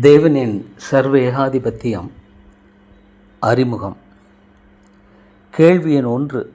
தேவனின் சர்வ ஏகாதிபத்தியம் அறிமுகம். கேள்வியின் ஒன்று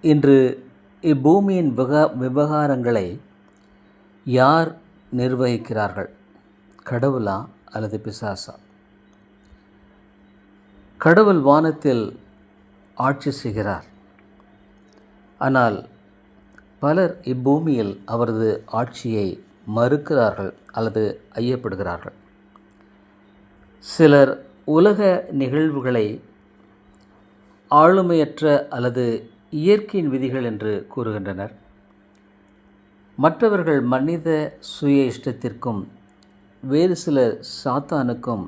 இன்று இப்பூமியின் விவகா விவகாரங்களை யார் நிர்வகிக்கிறார்கள்? கடவுளா அல்லது பிசாசா? கடவுள் வானத்தில் ஆட்சி செய்கிறார். ஆனால் பலர் இப்பூமியில் அவரது ஆட்சியை மறுக்கிறார்கள் அல்லது ஐயப்படுகிறார்கள். சிலர் உலக நிகழ்வுகளை ஆளுமையற்ற அல்லது இயற்கையின் விதிகள் என்று கூறுகின்றனர். மற்றவர்கள் மனித சுய இஷ்டத்திற்கும் வேறு சில சாத்தானுக்கும்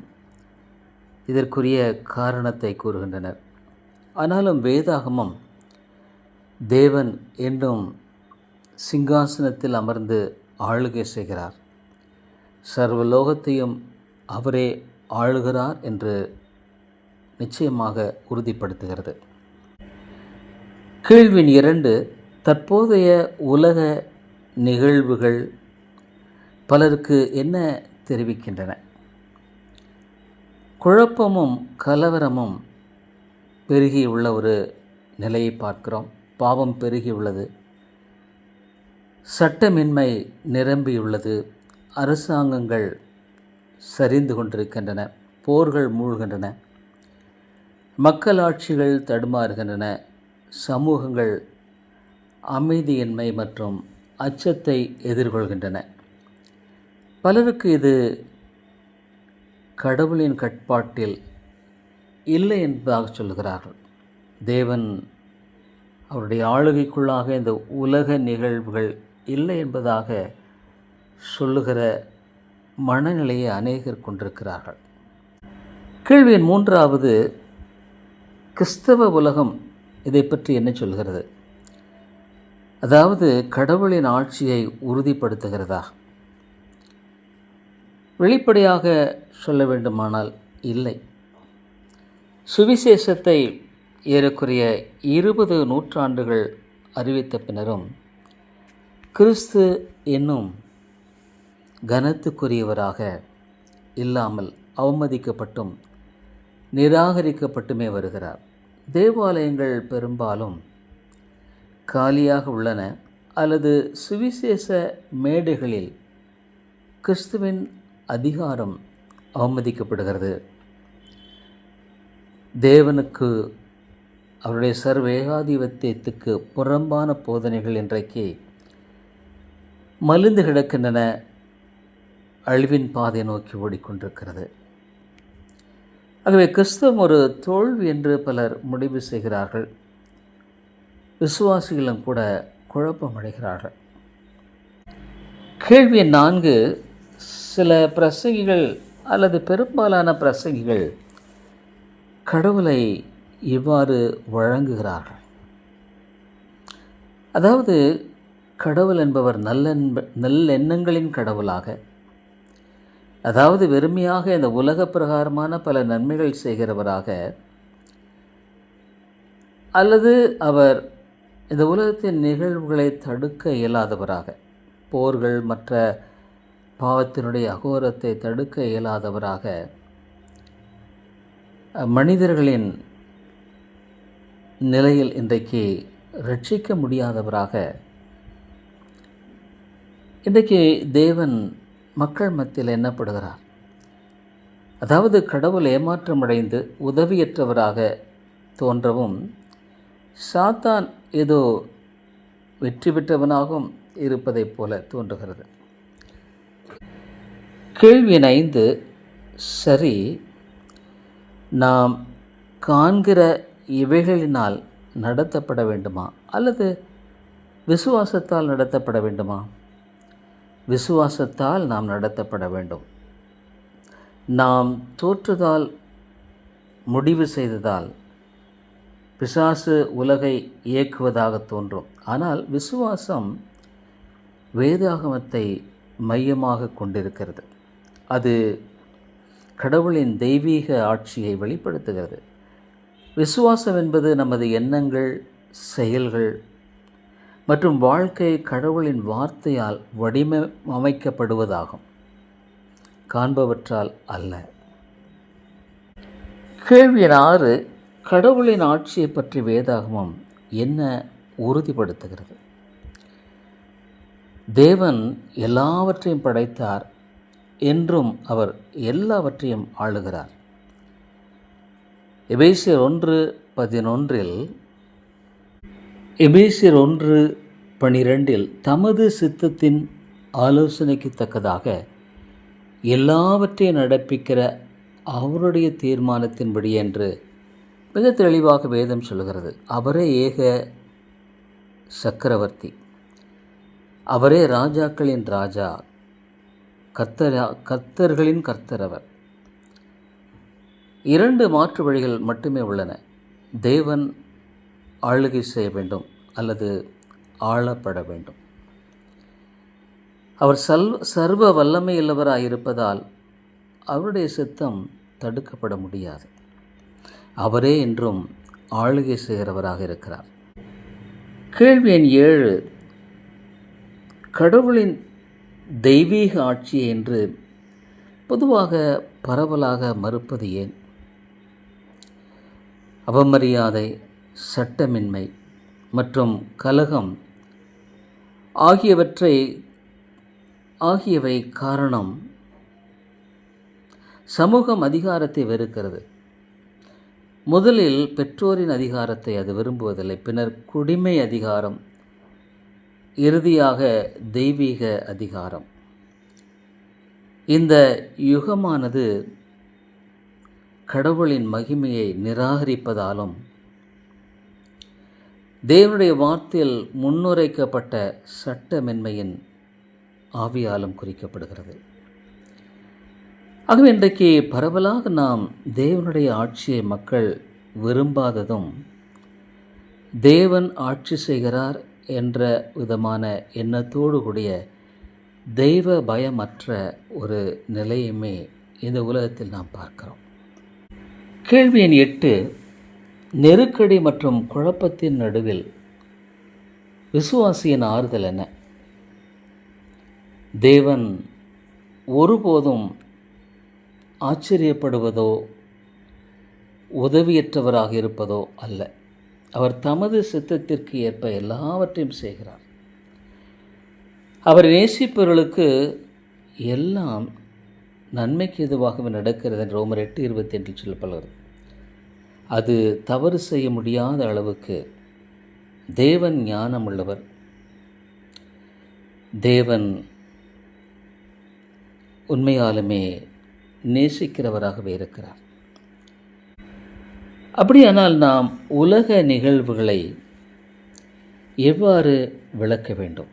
இதற்குரிய காரணத்தை கூறுகின்றனர். ஆனாலும் வேதாகமம் தேவன் என்றும் சிங்காசனத்தில் அமர்ந்து ஆளுகை செய்கிறார். சர்வலோகத்தையும் அவரே ஆளுகிறார் என்று நிச்சயமாக உறுதிப்படுத்துகிறது. கேள்வின் இரண்டு தற்போதைய உலக நிகழ்வுகள் பலருக்கு என்ன தெரிவிக்கின்றன? குழப்பமும் கலவரமும் பெருகியுள்ள ஒரு நிலையை பார்க்கிறோம். பாவம் பெருகியுள்ளது. சட்டமின்மை நிரம்பியுள்ளது. அரசாங்கங்கள் சரிந்து கொண்டிருக்கின்றன. போர்கள் மூழ்கின்றன. மக்களாட்சிகள் தடுமாறுகின்றன. சமூகங்கள் அமைதியின்மை மற்றும் அச்சத்தை எதிர்கொள்கின்றன. பலருக்கு இது கடவுளின் கட்பாட்டில் இல்லை என்பதாக சொல்கிறார்கள். தேவன் அவருடைய ஆளுகைக்குள்ளாக இந்த உலக நிகழ்வுகள் இல்லை என்பதாக சொல்லுகிற மனநிலையை அநேகர் கொண்டிருக்கிறார்கள். கேள்வியின் மூன்றாவது கிறிஸ்தவ உலகம் இதை பற்றி என்ன சொல்கிறது? அதாவது கடவுளின் ஆட்சியை உறுதிப்படுத்துகிறதா? வெளிப்படையாக சொல்ல வேண்டுமானால் இல்லை. சுவிசேஷத்தை ஏறக்குறைய இருபது நூற்றாண்டுகள் அறிவித்த பின்னரும் கிறிஸ்து என்னும் கனத்துக்குரியவராக இல்லாமல் அவமதிக்கப்பட்டும் நிராகரிக்கப்பட்டுமே வருகிறார். தேவாலயங்கள் பெரும்பாலும் காலியாக உள்ளன அல்லது சுவிசேஷ மேடைகளில் கிறிஸ்துவின் அதிகாரம் அவமதிக்கப்படுகிறது. தேவனுக்கு அவருடைய சர்வேகாதிபத்தியத்துக்கு புறம்பான போதனைகள் இன்றைக்கு மலிந்து கிடக்கின்றன. அழிவின் பாதை நோக்கி ஓடிக்கொண்டிருக்கிறது. ஆகவே கிறிஸ்தவம் ஒரு தோல்வி என்று பலர் முடிவு செய்கிறார்கள். விசுவாசிகளும் கூட குழப்பமடைகிறார்கள். கேள்வி நான்கு சில பிரசங்கிகள் அல்லது பெரும்பாலான பிரசங்கிகள் கடவுளை இவ்வாறு வழங்குகிறார்கள். அதாவது கடவுள் என்பவர் நல்லென்ப நல்லெண்ணங்களின் கடவுளாக அதாவது வெறுமையாக இந்த உலக பிரகாரமான பல நன்மைகள் செய்கிறவராக அல்லது அவர் இந்த உலகத்தின் நிகழ்வுகளை தடுக்க இயலாதவராக போர்கள் மற்ற பாவத்தினுடைய அகோரத்தை தடுக்க இயலாதவராக மனிதர்களின் நிலையில் இன்றைக்கு ரட்சிக்க முடியாதவராக இன்றைக்கு தேவன் மக்கள் மத்தியில் எண்ணப்படுகிறார். அதாவது கடவுள் ஏமாற்றமடைந்து உதவியற்றவராக தோன்றவும் சாத்தான் ஏதோ வெற்றி பெற்றவனாகவும் இருப்பதைப் போல தோன்றுகிறது. கேள்வி ஐந்து சரி நாம் காண்கிற இவைகளினால் நடத்தப்பட வேண்டுமா? அல்லது விசுவாசத்தால் நடத்தப்பட வேண்டுமா? விசுவாசத்தால் நாம் நடத்தப்பட வேண்டும். நாம் தோற்றுதால் முடிவு செய்ததால் பிசாசு உலகை இயக்குவதாக தோன்றும். ஆனால் விசுவாசம் வேதாகமத்தை மையமாக கொண்டிருக்கிறது. அது கடவுளின் தெய்வீக ஆட்சியை வெளிப்படுத்துகிறது. விசுவாசம் என்பது நமது எண்ணங்கள் செயல்கள் மற்றும் வாழ்க்கை கடவுளின் வார்த்தையால் வடிவமைக்கப்படுவதாகும் காண்பவற்றால் அல்ல. கேள்வி ஆறு கடவுளின் ஆட்சியை பற்றி வேதாகமம் என்ன உறுதிப்படுத்துகிறது? தேவன் எல்லாவற்றையும் படைத்தார் என்றும் அவர் எல்லாவற்றையும் ஆளுகிறார். எபேசியர் ஒன்று பதினொன்றில் எபேசியர் ஒன்று பனிரெண்டில் தமது சித்தத்தின் ஆலோசனைக்கு தக்கதாக எல்லாவற்றையும் நடப்பிக்கிற அவருடைய தீர்மானத்தின்படி என்று மிக தெளிவாக வேதம் சொல்கிறது அவரே ஏக சக்கரவர்த்தி. அவரே ராஜாக்களின் ராஜா. கர்த்தரா கர்த்தர்களின் கர்த்தரவர் இரண்டு மாற்று வழிகள் மட்டுமே உள்ளன. தேவன் ஆளுகை செய்ய வேண்டும் அல்லது ஆளப்பட வேண்டும். அவர் சல் சர்வ வல்லமை உள்ளவராக இருப்பதால் அவருடைய சித்தம் தடுக்கப்பட முடியாது. அவரே என்றும் ஆளுகை செய்கிறவராக இருக்கிறார். கேள்வி எண் ஏழு. கடவுளின் தெய்வீக ஆட்சி என்று பொதுவாக பரவலாக மறுப்பது ஏன்? அவமரியாதை சட்டமின்மை மற்றும் கலகம் ஆகியவற்றை ஆகியவை காரணம் சமூகம் அதிகாரத்தை வெறுக்கிறது. முதலில் பெற்றோரின் அதிகாரத்தை அது விரும்புவதில்லை பின்னர் குடிமை அதிகாரம் இறுதியாக தெய்வீக அதிகாரம். இந்த யுகமானது கடவுளின் மகிமையை நிராகரிப்பதாலும் தேவனுடைய வார்த்தையில் முன்னுரைக்கப்பட்ட சட்டமென்மையின் ஆவியாலும் குறிக்கப்படுகிறது. ஆகவே இன்றைக்கு பரவலாக நாம் தேவனுடைய ஆட்சியை மக்கள் விரும்பாததும் தேவன் ஆட்சி செய்கிறார் என்ற விதமான எண்ணத்தோடு கூடிய தெய்வ பயமற்ற ஒரு நிலையுமே இந்த உலகத்தில் நாம் பார்க்கிறோம். கேள்வி எண் எட்டு நெருக்கடி மற்றும் குழப்பத்தின் நடுவில் விசுவாசியின் ஆறுதல் என்ன? தேவன் ஒருபோதும் ஆச்சரியப்படுவதோ உதவியற்றவராக இருப்பதோ அல்ல. அவர் தமது சித்தத்திற்கு ஏற்ப எல்லாவற்றையும் செய்கிறார். அவர் நேசிப்பவர்களுக்கு எல்லாம் நன்மைக்கு எதுவாகவே நடக்கிறது என்று ரோமர் எட்டு இருபத்தி எட்டில் சொல்லப்படுகிறது. அது தவறு செய்ய முடியாத அளவுக்கு தேவன் ஞானம் உள்ளவர் தேவன் உண்மையாலுமே நேசிக்கிறவராகவே இருக்கிறார். அப்படியானால் நாம் உலக நிகழ்வுகளை எவ்வாறு விளக்க வேண்டும்?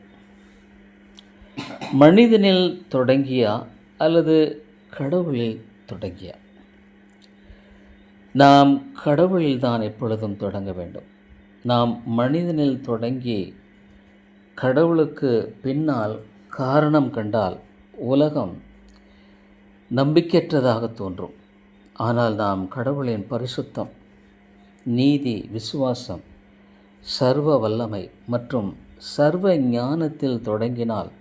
மனிதனில் தொடங்கியா அல்லது கடவுளில் தொடங்கியா? நாம் கடவுளில்தான் எப்பொழுதும் தொடங்க வேண்டும். நாம் மனிதனில் தொடங்கி கடவுளுக்கு பின்னால் காரணம் கண்டால் உலகம் நம்பிக்கையற்றதாக தோன்றும். ஆனால் நாம் கடவுளின் பரிசுத்தம் நீதி விசுவாசம் சர்வ வல்லமை மற்றும் சர்வ ஞானத்தில் தொடங்கினால்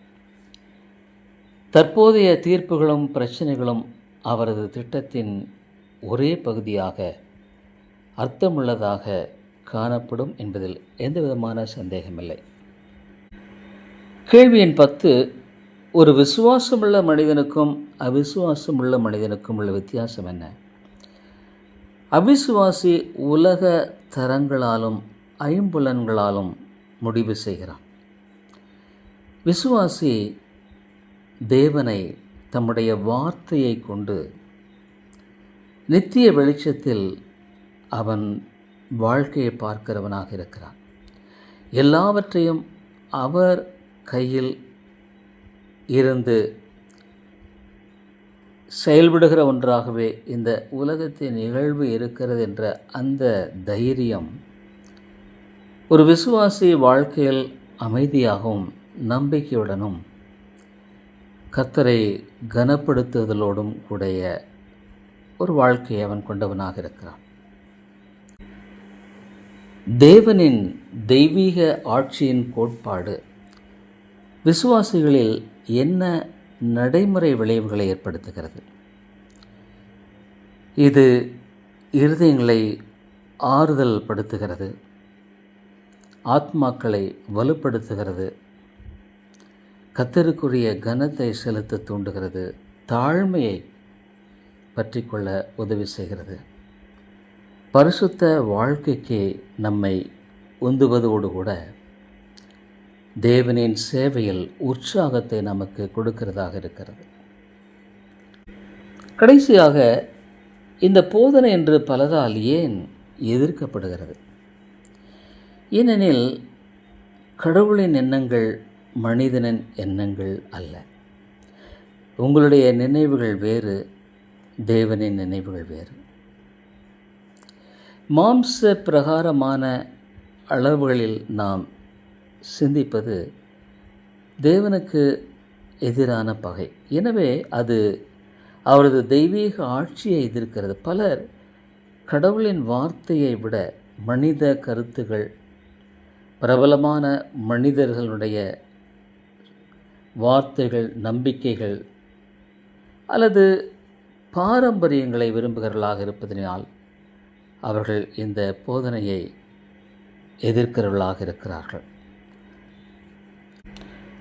தற்போதைய தீர்ப்புகளும் பிரச்சனைகளும் அவரது திட்டத்தின் ஒரே பகுதியாக அர்த்தமுள்ளதாக காணப்படும் என்பதில் எந்த விதமான சந்தேகமில்லை. கேள்வி எண் பத்து ஒரு விசுவாசமுள்ள மனிதனுக்கும் அவிசுவாசமுள்ள மனிதனுக்கும் உள்ள வித்தியாசம் என்ன? அவிசுவாசி உலக தரங்களாலும் ஐம்புலன்களாலும் முடிவு செய்கிறான். விசுவாசி தேவனை தம்முடைய வார்த்தையை கொண்டு நித்திய வெளிச்சத்தில் அவன் வாழ்க்கையை பார்க்கிறவனாக இருக்கிறான். எல்லாவற்றையும் அவர் கையில் இருந்து செயல்படுகிற ஒன்றாகவே இந்த உலகத்தின் நிகழ்வு இருக்கிறது என்ற அந்த தைரியம் ஒரு விசுவாசி வாழ்க்கையில் அமைதியாகவும் நம்பிக்கையுடனும் கத்தரை கனப்படுத்துதலோடும் கூடிய ஒரு வாழ்க்கையை அவன் கொண்டவனாக இருக்கிறான். தேவனின் தெய்வீக ஆட்சியின் கோட்பாடு விசுவாசிகளில் என்ன நடைமுறை விளைவுகளை ஏற்படுத்துகிறது? இது இருதயங்களை ஆறுதல் படுத்துகிறது ஆத்மாக்களை வலுப்படுத்துகிறது கத்தருக்குரிய கனத்தை செலுத்த தூண்டுகிறது தாழ்மையை பற்றி கொள்ள உதவி செய்கிறது. பரிசுத்த வாழ்க்கைக்கு நம்மை உந்துவதோடு கூட தேவனின் சேவையில் உற்சாகத்தை நமக்கு கொடுக்கிறதாக இருக்கிறது. கடைசியாக இந்த போதனை என்று பலரால் ஏன் எதிர்க்கப்படுகிறது? ஏனெனில் கடவுளின் எண்ணங்கள் மனிதனின் எண்ணங்கள் அல்ல. உங்களுடைய நினைவுகள் வேறு தேவனின் நினைவுகள் வேறு. மாம்ச பிரகாரமான அளவுகளில் நாம் சிந்திப்பது தேவனுக்கு எதிரான பகை. எனவே அது அவரது தெய்வீக ஆட்சியை எதிர்க்கிறது. பலர் கடவுளின் வார்த்தையை விட மனித கருத்துகள் பிரபலமான மனிதர்களுடைய வார்த்தைகள் நம்பிக்கைகள் அல்லது பாரம்பரியங்களை விரும்புகிறவர்களாக இருப்பதனால் அவர்கள் இந்த போதனையை எதிர்க்கிறவர்களாக இருக்கிறார்கள்.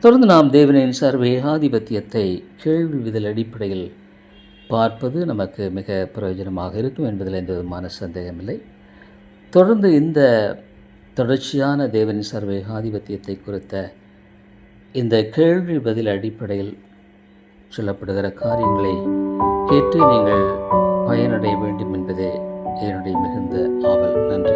தொடர்ந்து நாம் தேவனின் சர்வேகாதிபத்தியத்தை கேள்வி விதல் அடிப்படையில் பார்ப்பது நமக்கு மிக பிரயோஜனமாக இருக்கும் என்பதில் எந்த விதமான சந்தேகமில்லை. தொடர்ந்து இந்த தொடர்ச்சியான தேவனின் சர்வேகாதிபத்தியத்தை குறித்த இந்த கேள்வி பதில் அடிப்படையில் சொல்லப்படுகிற காரியங்களை கேட்டு நீங்கள் பயனடைய வேண்டும் என்பதே என்னுடைய மிகுந்த ஆவல். நன்றி.